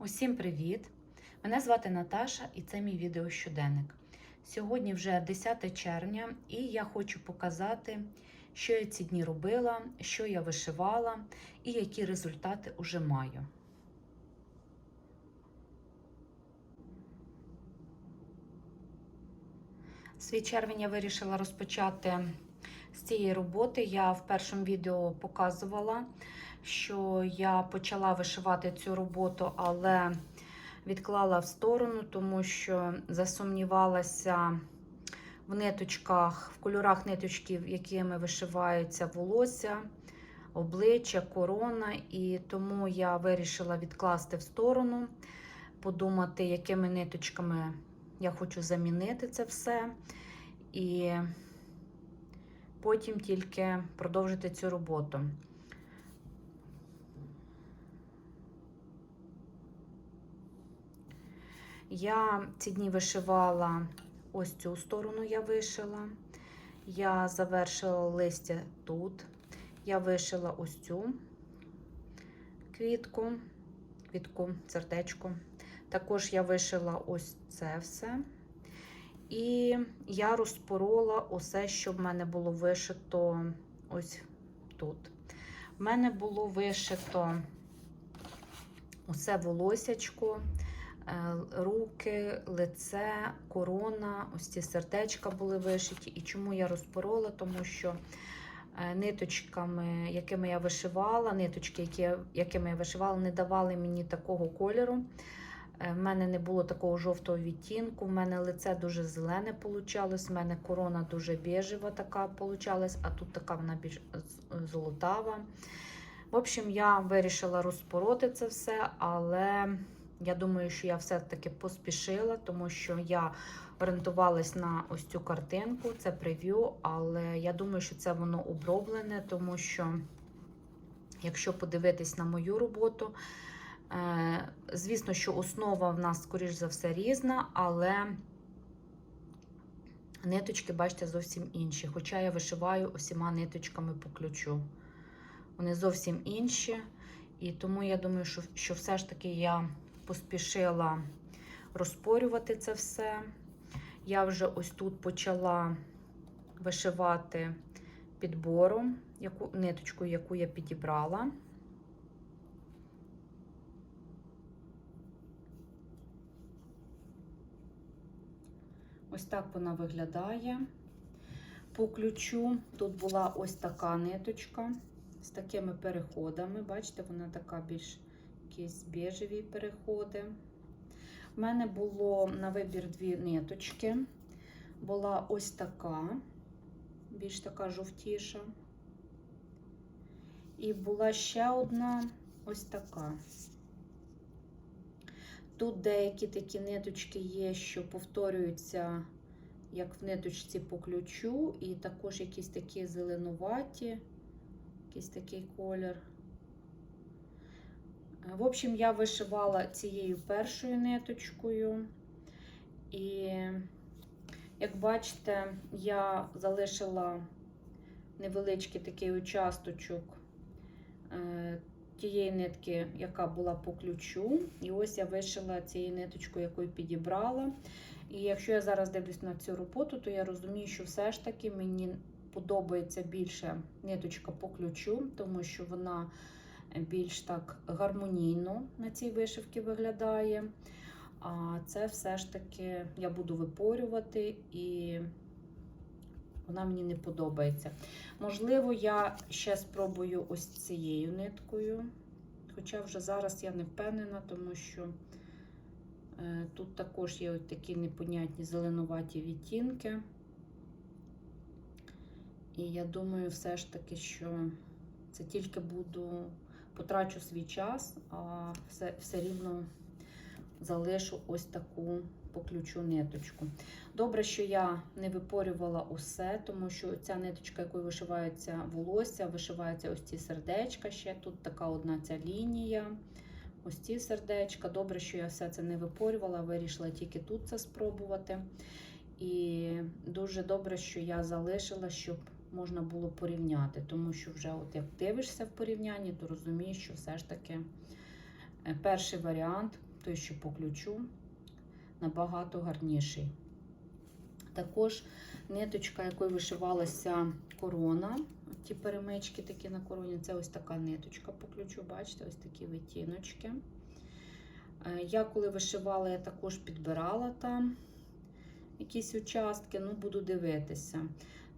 Усім привіт! Мене звати Наташа і це мій відеощоденник. Сьогодні вже 10 червня, і я хочу показати, що я ці дні робила, що я вишивала і які результати уже маю. Свій червень я вирішила розпочати з цієї роботи. Я в першому відео показувала, що я почала вишивати цю роботу, але відклала в сторону, тому що засумнівалася в ниточках, в кольорах ниточків, якими вишиваються волосся, обличчя, корона. І тому я вирішила відкласти в сторону, подумати, якими ниточками я хочу замінити це все. І потім тільки продовжити цю роботу. Я ці дні вишивала ось цю сторону я вишила. Я завершила листя тут. Я вишила ось цю квітку, квітку, сердечко. Також я вишила ось це все. І я розпорола усе, що в мене було вишито ось тут. В мене було вишито усе волосячко, руки, лице, корона, ось ці сердечка були вишиті. І чому я розпорола? Тому що е, ниточками, якими я вишивала, ниточки, які, якими я вишивала, не давали мені такого кольору. В мене не було такого жовтого відтінку, в мене лице дуже зелене получалось, в мене корона дуже біжева така получалась, а тут така вона більш золотава. В общем, я вирішила розпороти це все, але я думаю, що я все-таки поспішила, тому що я орієнтувалась на ось цю картинку, це прев'ю, але я думаю, що це воно оброблене, тому що, якщо подивитись на мою роботу, Е, Звісно, що основа в нас, скоріш за все, різна, але ниточки, бачите, зовсім інші. Хоча я вишиваю усіма ниточками по ключу. Вони зовсім інші. І тому я думаю, що, що все ж таки я поспішила розпорювати це все. Я вже ось тут почала вишивати підбором, яку, ниточку, яку я підібрала. Ось так вона виглядає. По ключу тут була ось така ниточка з такими переходами. Бачите, вона така більш якісь біжеві переходи. У мене було на вибір дві ниточки. Була ось така, більш така жовтіша. І була ще одна ось така. Тут деякі такі ниточки є, що повторюються, як в ниточці по ключу, і також якісь такі зеленуваті, якийсь такий колір. В общем, я вишивала цією першою ниточкою. І, як бачите, я залишила невеличкий такий участочок тієї нитки, яка була по ключу. І ось я вишила цією ниточкою, яку підібрала. І якщо я зараз дивлюсь на цю роботу, то я розумію, що все ж таки мені подобається більше ниточка по ключу, тому що вона більш так гармонійно на цій вишивці виглядає. А це все ж таки я буду випорювати і вона мені не подобається. Можливо, я ще спробую ось цією ниткою. Хоча вже зараз я не впевнена, тому що е, тут також є ось такі непонятні зеленуваті відтінки. І я думаю, все ж таки, що це тільки буду потрачу свій час, а все, все рівно залишу ось таку по ключу ниточку. Добре, що я не випорювала усе, тому що ця ниточка, якою вишивається волосся, вишивається ось ці сердечка ще. Тут така одна ця лінія. Ось ці сердечка. Добре, що я все це не випорювала, вирішила тільки тут це спробувати. І дуже добре, що я залишила, щоб можна було порівняти. Тому що вже, от як дивишся в порівнянні, то розумієш, що все ж таки е, перший варіант той, що по ключу, набагато гарніший. Також ниточка, якою вишивалася корона. Ті перемички такі на короні, це ось така ниточка по ключу, бачите, ось такі витіночки. Е, Я коли вишивала, я також підбирала там якісь участки, ну буду дивитися.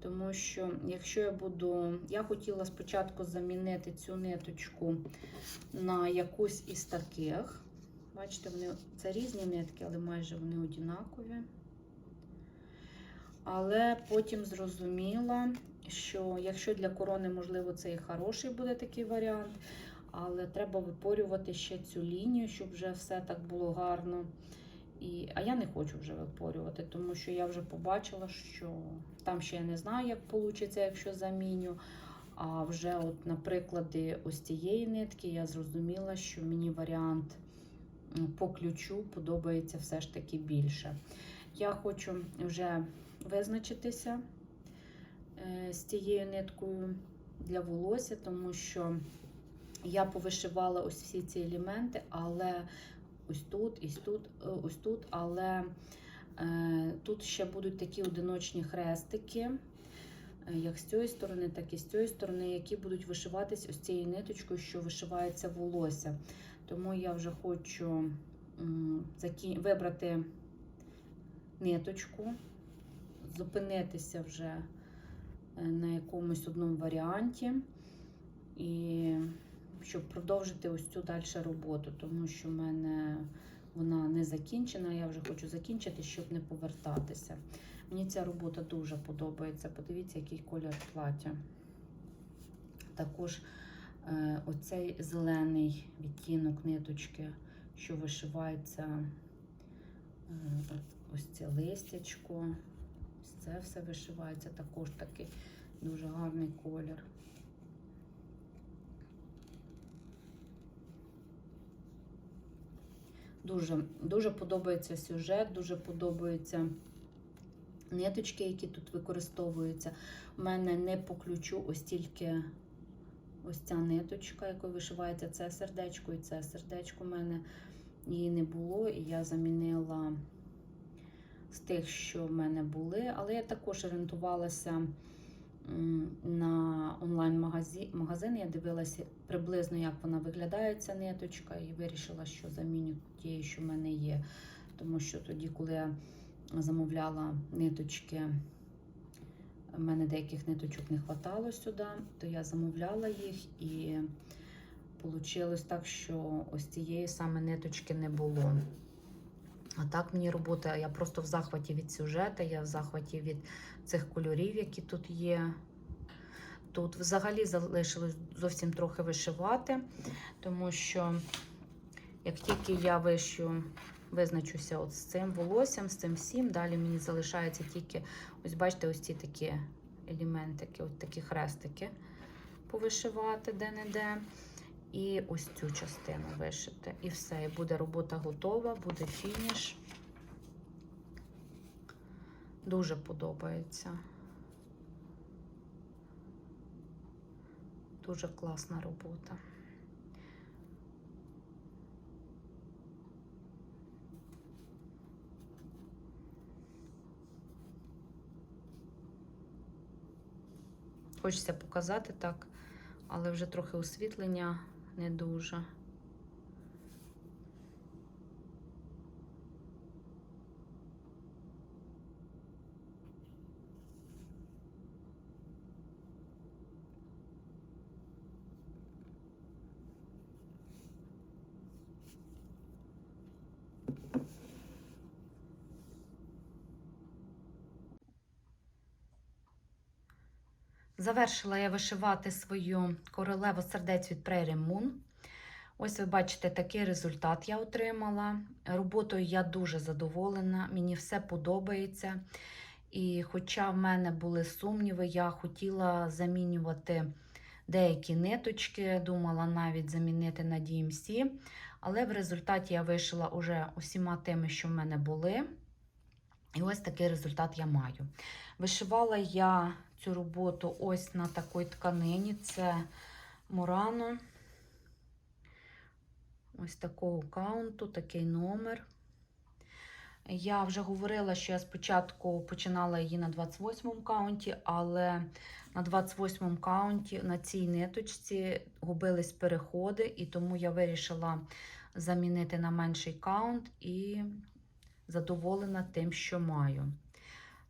Тому що, якщо я буду. Я хотіла спочатку замінити цю ниточку на якусь із таких. Бачите, вони це різні нитки, але майже вони однакові. Але потім зрозуміла, що якщо для корони, можливо, це і хороший буде такий варіант, але треба випорювати ще цю лінію, щоб вже все так було гарно. І, А я не хочу вже випорювати, тому що я вже побачила, що там ще я не знаю, як вийде, якщо заміню. А вже, от, на прикладі ось цієї нитки, я зрозуміла, що мені варіант по ключу подобається все ж таки більше. Я хочу вже визначитися е, з цією ниткою для волосся, тому що я повишивала ось всі ці елементи, але ось тут, ось тут, е, ось тут, але е, тут ще будуть такі одиночні хрестики, е, як з цієї сторони, так і з цієї сторони, які будуть вишиватись ось цією ниточкою, що вишивається волосся. Тому я вже хочу вибрати ниточку, зупинитися вже на якомусь одному варіанті. І щоб продовжити ось цю далі роботу, тому що в мене вона не закінчена. Я вже хочу закінчити, щоб не повертатися. Мені ця робота дуже подобається. Подивіться, який колір плаття. Також е, оцей зелений відтінок ниточки, що вишивається е, ось це листячко. Це все вишивається також такий дуже гарний колір. Дуже, дуже подобається сюжет, дуже подобаються ниточки, які тут використовуються. У мене не по ключу, ось тільки ось ця ниточка, якою вишивається це сердечко і це сердечко. У мене її не було, і я замінила з тих, що в мене були. Але я також орієнтувалася на онлайн-магазин. Я дивилася приблизно, як вона виглядає, ця ниточка, і вирішила, що заміню тією, що в мене є. Тому що тоді, коли я замовляла ниточки, в мене деяких ниточок не хватало сюди, то я замовляла їх і вийшло так, що ось цієї саме ниточки не було. А так мені робота, я просто в захваті від сюжету, я в захваті від цих кольорів, які тут є. Тут взагалі залишилось зовсім трохи вишивати, тому що як тільки я вишю, визначуся от з цим волоссям, з цим всім, далі мені залишається тільки, ось бачите, ось ці такі елементики, от такі хрестики повишивати де-не-де. І ось цю частину вишити. І все, і буде робота готова, буде фініш. Дуже подобається. Дуже класна робота. Хочеться показати так, але вже трохи освітлення не дуже. Завершила я вишивати свою королеву сердець від Prairie Moon. Ось ви бачите, такий результат я отримала. Роботою я дуже задоволена, мені все подобається. І хоча в мене були сумніви, я хотіла замінювати деякі ниточки, думала навіть замінити на DMC. Але в результаті я вишила уже усіма тими, що в мене були. І ось такий результат я маю. Вишивала я цю роботу ось на такій тканині. Це Мурано. ось такого каунту, такий номер. Я вже говорила, що я спочатку починала її на 28-му каунті, але на 28-му каунті на цій ниточці губились переходи, і тому я вирішила замінити на менший каунт і задоволена тим, що маю.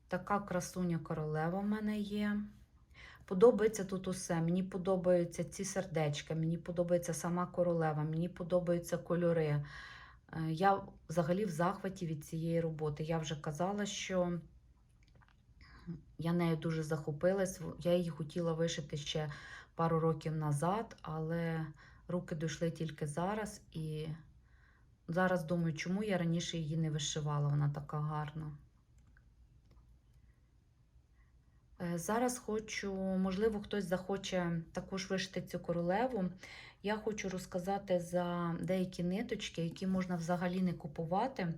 Така красуня королева в мене є. Подобається тут усе. Мені подобаються ці сердечка, мені подобається сама королева, мені подобаються кольори. Е, Я взагалі в захваті від цієї роботи. Я вже казала, що я нею дуже захопилась. Я її хотіла вишити ще пару років назад, але руки дійшли тільки зараз. І зараз думаю, чому я раніше її не вишивала. Вона така гарна. Е, Зараз хочу, можливо, хтось захоче також вишити цю королеву. Я хочу розказати за деякі ниточки, які можна взагалі не купувати.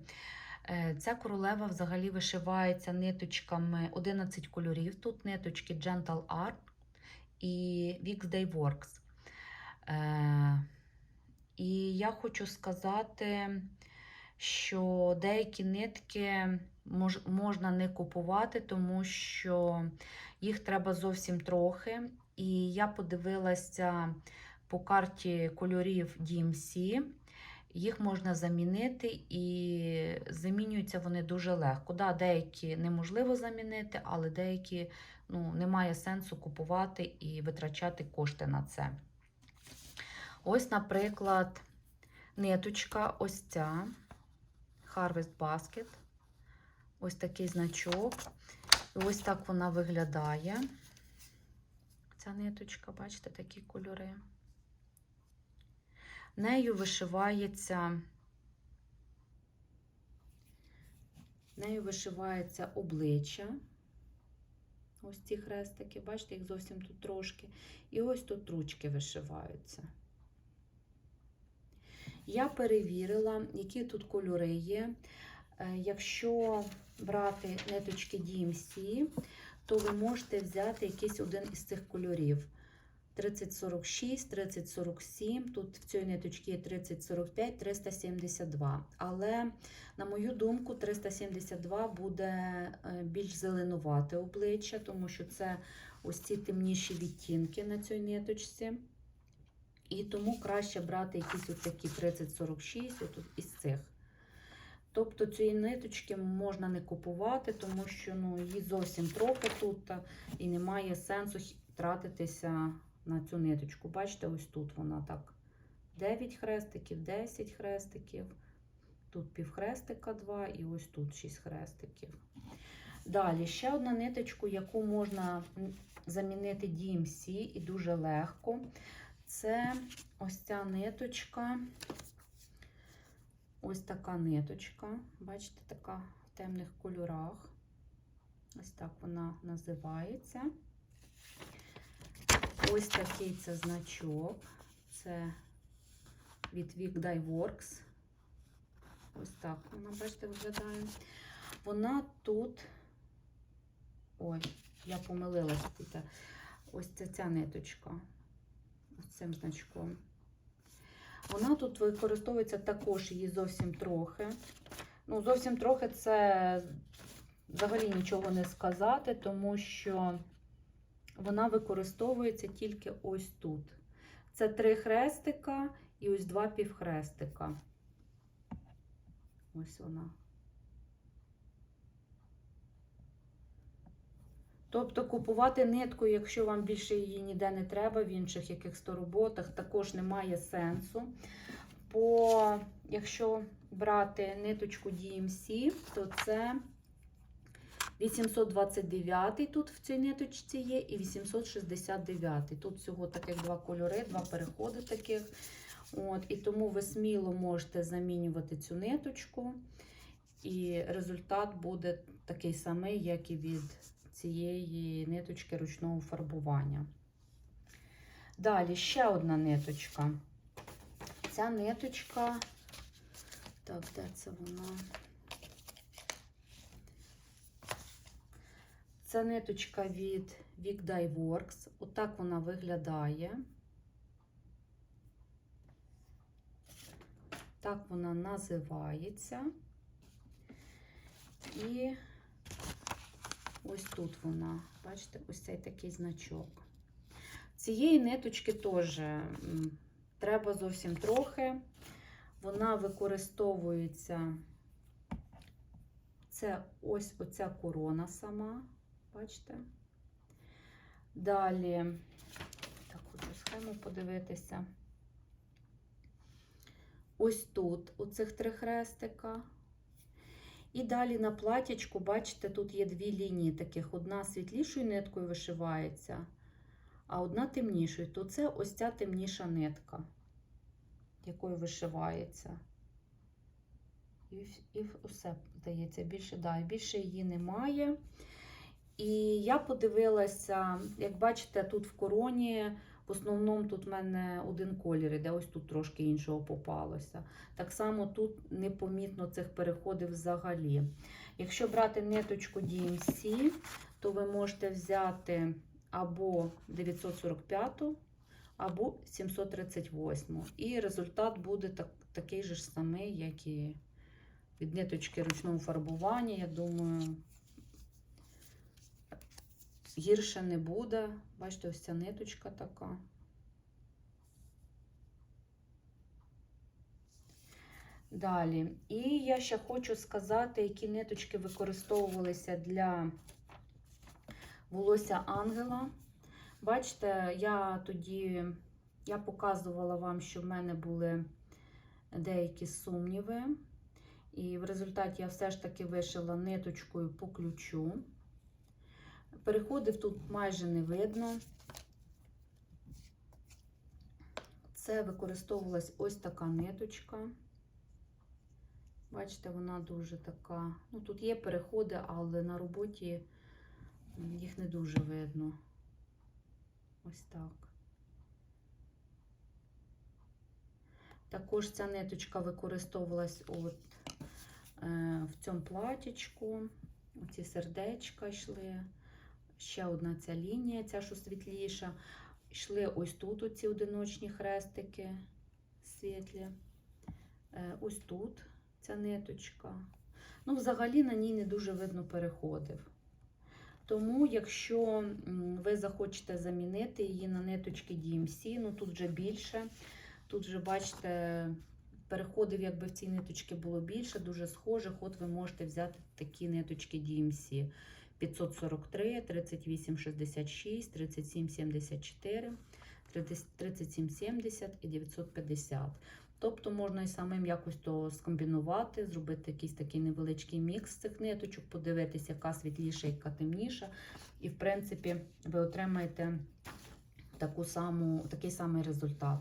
Е, Ця королева взагалі вишивається ниточками 11 кольорів. Тут ниточки Gentle Art і Weekday Works. І я хочу сказати, що деякі нитки мож, можна не купувати, тому що їх треба зовсім трохи. І я подивилася по карті кольорів DMC. Їх можна замінити, і замінюються вони дуже легко. Да, деякі неможливо замінити, але деякі ну, немає сенсу купувати і витрачати кошти на це. Ось, наприклад, ниточка ось ця Harvest Basket. Ось такий значок. І ось так вона виглядає. Ця ниточка, бачите, такі кольори. Нею вишивається, нею вишивається обличчя. Ось ці хрестики, бачите, їх зовсім тут трошки. І ось тут ручки вишиваються. Я перевірила, які тут кольори є. Е, Якщо брати ниточки DMC, то ви можете взяти якийсь один із цих кольорів. 3046, 3047, тут в цій ниточці є 3045, 372. Але, на мою думку, 372 буде е, більш зеленувате обличчя, тому що це ось ці темніші відтінки на цій ниточці. І тому краще брати якісь от такі 3046 отут із цих. Тобто цієї ниточки можна не купувати, тому що ну, її зовсім трохи тут, і немає сенсу тратитися на цю ниточку. Бачите, ось тут вона так. 9 хрестиків, 10 хрестиків. Тут півхрестика 2 і ось тут 6 хрестиків. Далі ще одна ниточку, яку можна замінити DMC і дуже легко. Це ось ця ниточка. Ось така ниточка. Бачите, така в темних кольорах. Ось так вона називається. Ось такий це значок. Це від Weekday Works. Ось так вона, бачите, виглядає. Вона тут. Ой, я помилилась. Ось це ця ниточка. Цим значком. Вона тут використовується також її зовсім трохи. Ну, зовсім трохи це взагалі нічого не сказати, тому що вона використовується тільки ось тут. Це три хрестика і ось два півхрестика. Ось вона. Тобто купувати нитку, якщо вам більше її ніде не треба, в інших якихось роботах, також немає сенсу. Бо якщо брати ниточку DMC, то це 829 тут в цій ниточці є, і 869. Тут всього таких два кольори, два переходи таких. От, І тому ви сміло можете замінювати цю ниточку, і результат буде такий самий, як і від цієї ниточки ручного фарбування. Далі ще одна ниточка. Ця ниточка, так, де це вона? Це ниточка від Weekday Works. Отак вона виглядає. Так вона називається. І ось тут вона, бачите, ось цей такий значок. Цієї ниточки теж треба зовсім трохи. Вона використовується, це ось оця корона сама, бачите? Далі, так, хочу схему подивитися. Ось тут, у цих три хрестика. І далі на платячку, бачите, тут є дві лінії таких: одна світлішою ниткою вишивається, а одна темнішою. То це ось ця темніша нитка, якою вишивається. І, і все здається, більше, да, більше її немає. І я подивилася, як бачите, тут в короні, в основному тут в мене один колір іде, ось тут трошки іншого попалося. Так само тут непомітно цих переходів взагалі. Якщо брати ниточку DMC, то ви можете взяти або 945, або 738. І результат буде так, такий же ж самий, як і від ниточки ручного фарбування. Я думаю, гірше не буде. Бачите, ось ця ниточка така. Далі. І я ще хочу сказати, які ниточки використовувалися для волосся ангела. Бачите, я тоді я показувала вам, що в мене були деякі сумніви. І в результаті я все ж таки вишила ниточкою по ключу. Переходів тут майже не видно. Це використовувалась ось така ниточка. Бачите, вона дуже така. Ну, тут є переходи, але на роботі їх не дуже видно. Ось так. Також ця ниточка використовувалась от, е, в цьому платічку. Оці сердечка йшли. Ще одна ця лінія, ця що світліша. Йшли ось тут оці одиночні хрестики світлі. Е, ось тут ця ниточка. Ну, взагалі на ній не дуже видно переходив. Тому, якщо ви захочете замінити її на ниточки DMC, ну тут вже більше. Тут вже, бачите, переходів, якби в цій ниточці було більше, дуже схожих. От ви можете взяти такі ниточки DMC 543, 3866, 3774, 3770 і 950. Тобто можна і самим якось то скомбінувати, зробити якийсь такий невеличкий мікс цих ниточок, подивитися, яка світліша, яка темніша. І, в принципі, ви отримаєте таку саму, такий самий результат.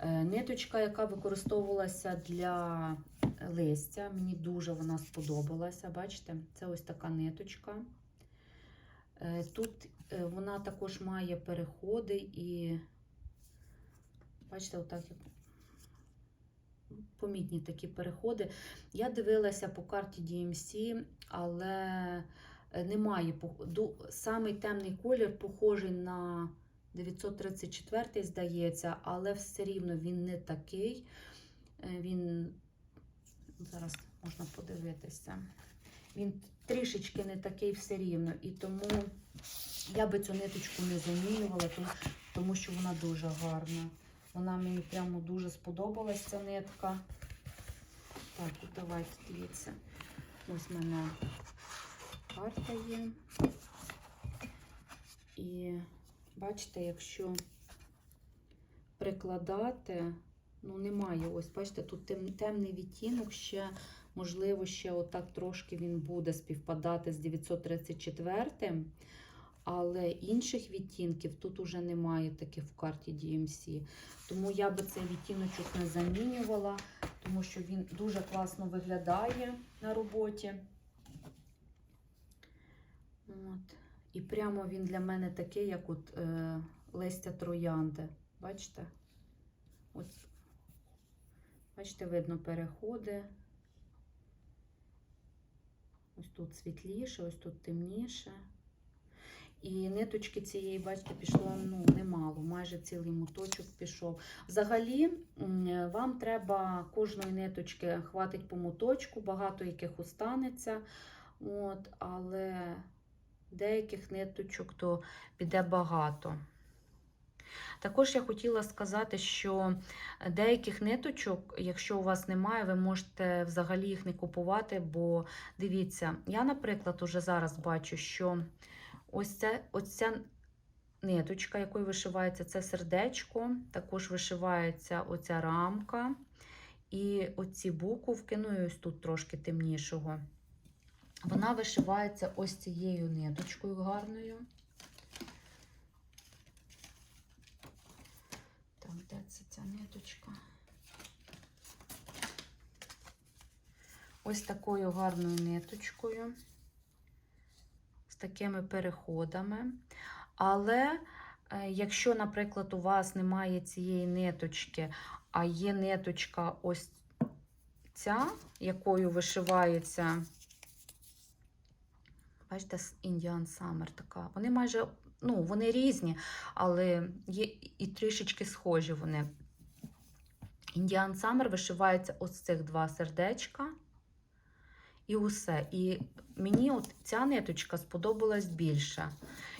Е, Ниточка, яка використовувалася для листя, мені дуже вона сподобалася. Бачите, це ось така ниточка. Е, Тут е, вона також має переходи і, бачите, отак як помітні такі переходи. Я дивилася по карті DMC, але немає. Самий темний колір похожий на 934, здається, але все рівно він не такий. Е, Він зараз можна подивитися. Він трішечки не такий все рівно. І тому я би цю ниточку не замінювала, тому, що вона дуже гарна. Вона мені прямо дуже сподобалась ця нитка. Так, давайте дивіться. Ось в мене карта є. І бачите, якщо прикладати, ну немає, ось, бачите, тут тем, темний відтінок ще, можливо, ще отак трошки він буде співпадати з 934, але інших відтінків тут уже немає таких в карті DMC. Тому я би цей відтіночок не замінювала, тому що він дуже класно виглядає на роботі. От. І прямо він для мене такий, як от е, листя троянди. Бачите? От, бачите, видно переходи. Ось тут світліше, ось тут темніше. І ниточки цієї, бачите, пішло ну, немало, майже цілий моточок пішов. Взагалі, вам треба кожної ниточки хватить по моточку, багато яких останеться. От, але деяких ниточок то піде багато. Також я хотіла сказати, що деяких ниточок, якщо у вас немає, ви можете взагалі їх не купувати, бо дивіться, я, наприклад, уже зараз бачу, що ось це, ось ця ниточка, якою вишивається це сердечко, також вишивається оця рамка. І оці буковки, ну і ось тут трошки темнішого. Вона вишивається ось цією ниточкою гарною. Так, де це ця ниточка? Ось такою гарною ниточкою, з такими переходами. Але е, якщо, наприклад, у вас немає цієї ниточки, а є ниточка ось ця, якою вишивається, бачите, Indian Summer така. Вони майже, ну, вони різні, але є і трішечки схожі вони. Indian Summer вишивається ось цих два сердечка. І усе. І мені от ця ниточка сподобалась більше.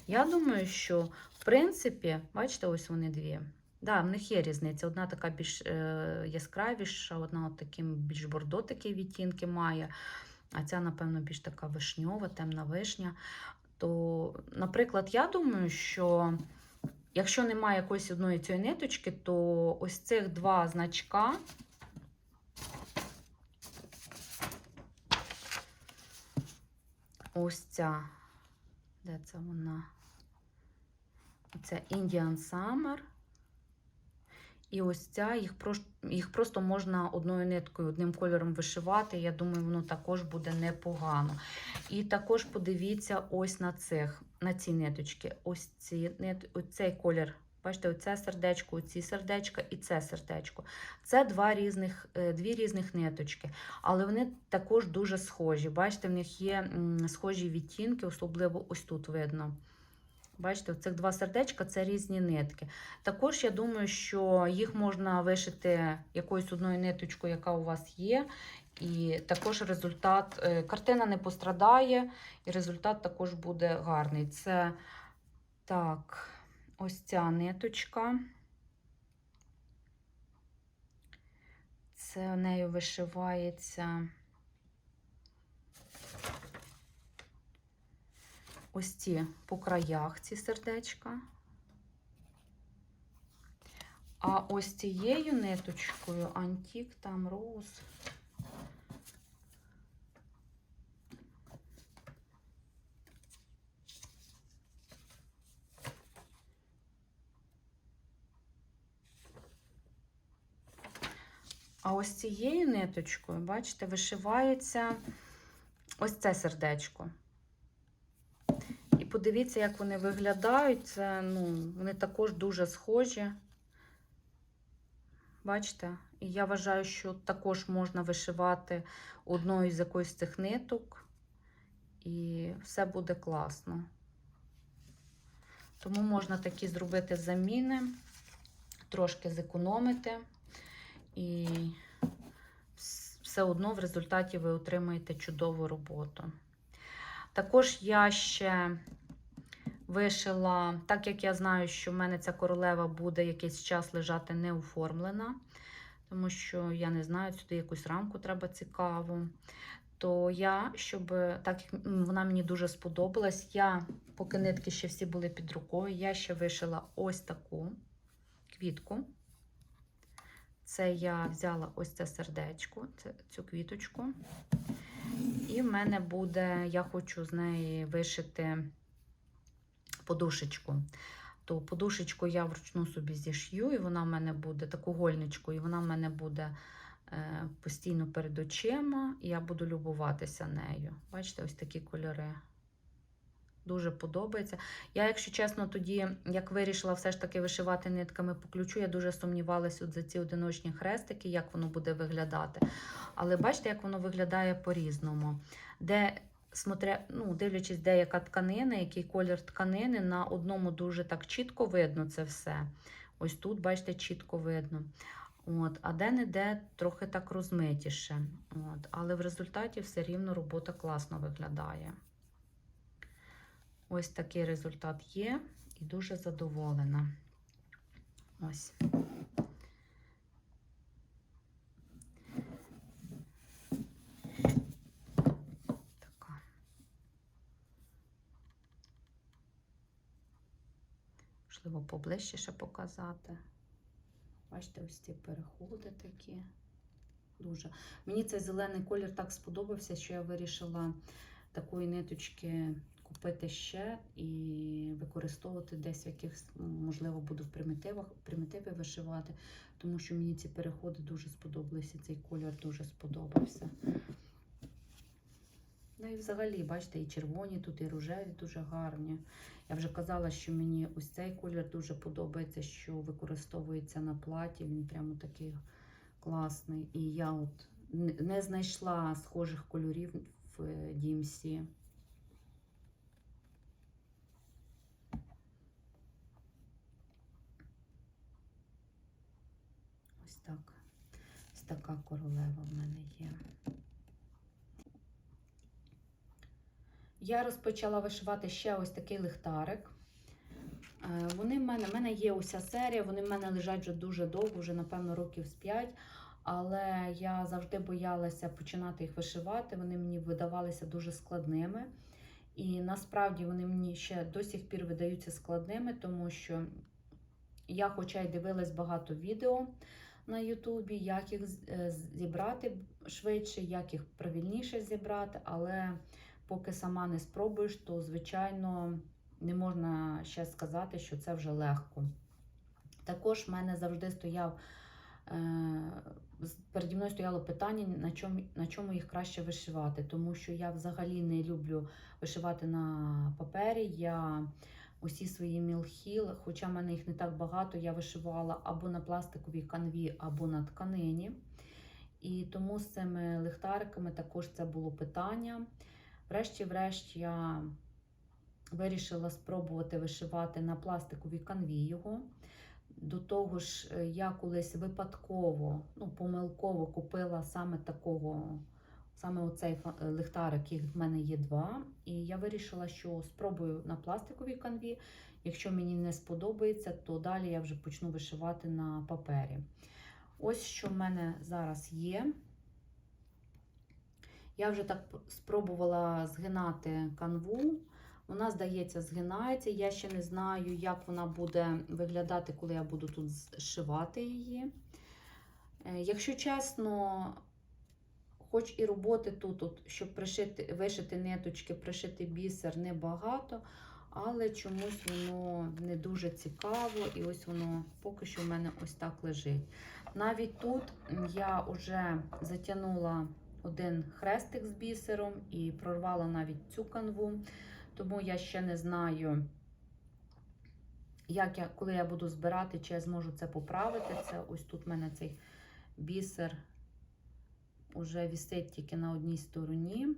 Я думаю, що, в принципі, бачите, ось вони дві. Да, в них є різниця. Одна така більш е, яскравіша, одна от таким більш бордо такі відтінки має, а ця, напевно, більш така вишньова, темна вишня. То, наприклад, я думаю, що якщо немає якоїсь одної цієї ниточки, то ось цих два значка. Ось ця, де це вона? Це Indian Summer. І ось ця, їх, їх просто можна одною ниткою, одним кольором вишивати. Я думаю, воно також буде непогано. І також подивіться ось на цих, на ці ниточки. Ось ці, цей колір. Бачите, оце сердечко, оці сердечка і це сердечко. Це два різних, е, дві різних ниточки, але вони також дуже схожі. Бачите, в них є схожі відтінки, особливо ось тут видно. Бачите, цих два сердечка це різні нитки. Також я думаю, що їх можна вишити якоюсь одною ниточкою, яка у вас є. І також результат, е, картина не пострадає, і результат також буде гарний. Це так, ось ця ниточка. Це нею вишивається. Ось ці по краях ці сердечка. А ось цією ниточкою Антік там роз. А ось цією ниточкою, бачите, вишивається ось це сердечко. Подивіться, як вони виглядають. Це, ну, вони також дуже схожі. Бачите? І я вважаю, що також можна вишивати одною з якоїсь цих ниток, і все буде класно. Тому можна такі зробити заміни, трошки зекономити, і все одно в результаті ви отримаєте чудову роботу. Також я ще вишила, так як я знаю, що в мене ця королева буде якийсь час лежати не оформлена, тому що я не знаю, сюди якусь рамку треба цікаву. То я, щоб так як вона мені дуже сподобалась, я, поки нитки ще всі були під рукою, я ще вишила ось таку квітку. Це я взяла ось це сердечко, цю квіточку. І в мене буде, я хочу з неї вишити подушечку. То подушечку я вручну собі зішью, і вона в мене буде таку гольничку, і вона в мене буде е, постійно перед очима, і я буду любуватися нею. Бачите, ось такі кольори. Дуже подобається. Я, якщо чесно, тоді, як вирішила все ж таки вишивати нитками по ключу, я дуже сумнівалася за ці одиночні хрестики, як воно буде виглядати. Але бачите, як воно виглядає по-різному. Де смотря, ну, дивлячись, де яка тканина, який колір тканини, на одному дуже так чітко видно це все. Ось тут, бачите, чітко видно. От, а де-не-де трохи так розмитіше. От, але в результаті все рівно робота класно виглядає. Ось такий результат є і дуже задоволена. Ось. Така. Можливо, поближче ще показати. Бачите, ось ці переходи такі. Дуже. Мені цей зелений колір так сподобався, що я вирішила такої ниточки купити ще і використовувати десь в якихось, можливо, буду в примітивах, примітиві вишивати, тому що мені ці переходи дуже сподобалися, цей колір дуже сподобався. Ну і взагалі, бачите, і червоні тут, і рожеві дуже гарні. Я вже казала, що мені ось цей колір дуже подобається, що використовується на платі. Він прямо такий класний. І я от не- знайшла схожих кольорів в DMC. Ось так. Ось така королева в мене є. Я розпочала вишивати ще ось такий лихтарик. Е, Вони в мене, в мене є уся серія, вони в мене лежать вже дуже довго, вже, напевно, років з 5. Але я завжди боялася починати їх вишивати. Вони мені видавалися дуже складними. І насправді вони мені ще до сих пір видаються складними, тому що я, хоча й дивилась багато відео на Ютубі, як їх е, зібрати швидше, як їх правильніше зібрати, але поки сама не спробуєш, то, звичайно, не можна ще сказати, що це вже легко. Також в мене завжди стояв, е, переді мною стояло питання, на чому, на чому їх краще вишивати, тому що я взагалі не люблю вишивати на папері. Я усі свої мілхі, хоча в мене їх не так багато, я вишивала або на пластиковій канві, або на тканині. І тому з цими лихтариками також це було питання. Врешті-врешт я вирішила спробувати вишивати на пластиковій канві його. До того ж, е, я колись випадково, ну, помилково купила саме такого, саме оцей е, їх в мене є два. І я вирішила, що спробую на пластиковій канві. Якщо мені не сподобається, то далі я вже почну вишивати на папері. Ось що в мене зараз є. Я вже так спробувала згинати канву. Вона, здається, згинається. Я ще не знаю, як вона буде виглядати, коли я буду тут зшивати її. Е, Якщо чесно, хоч і роботи тут, от, щоб пришити, вишити ниточки, пришити бісер, небагато, але чомусь воно не дуже цікаво, і ось воно поки що в мене ось так лежить. Навіть тут я вже затягнула один хрестик з бісером і прорвала навіть цю канву, тому я ще не знаю, як я, коли я буду збирати, чи я зможу це поправити. Це ось тут в мене цей бісер уже вісить тільки на одній стороні.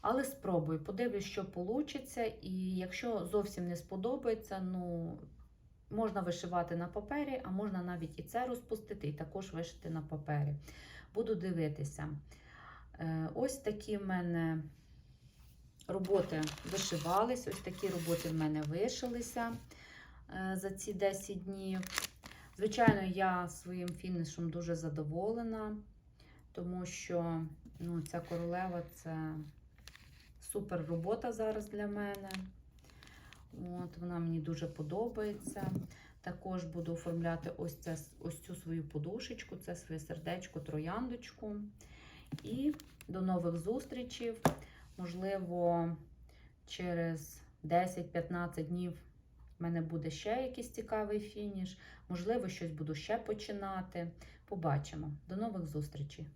Але спробую, подивлюсь, що вийде. І якщо зовсім не сподобається, ну, можна вишивати на папері, а можна навіть і це розпустити, і також вишити на папері. Буду дивитися. Е, Ось такі в мене роботи вишивались, ось такі роботи в мене вишилися е, за ці 10 днів. Звичайно, я своїм фінішем дуже задоволена, тому що ну, ця королева це супер робота зараз для мене. От, Вона мені дуже подобається. Також буду оформляти ось, це, ось цю свою подушечку, це своє сердечко, трояндочку. І до нових зустрічей. Можливо, через 10-15 днів в мене буде ще якийсь цікавий фініш. Можливо, щось буду ще починати. Побачимо. До нових зустрічей!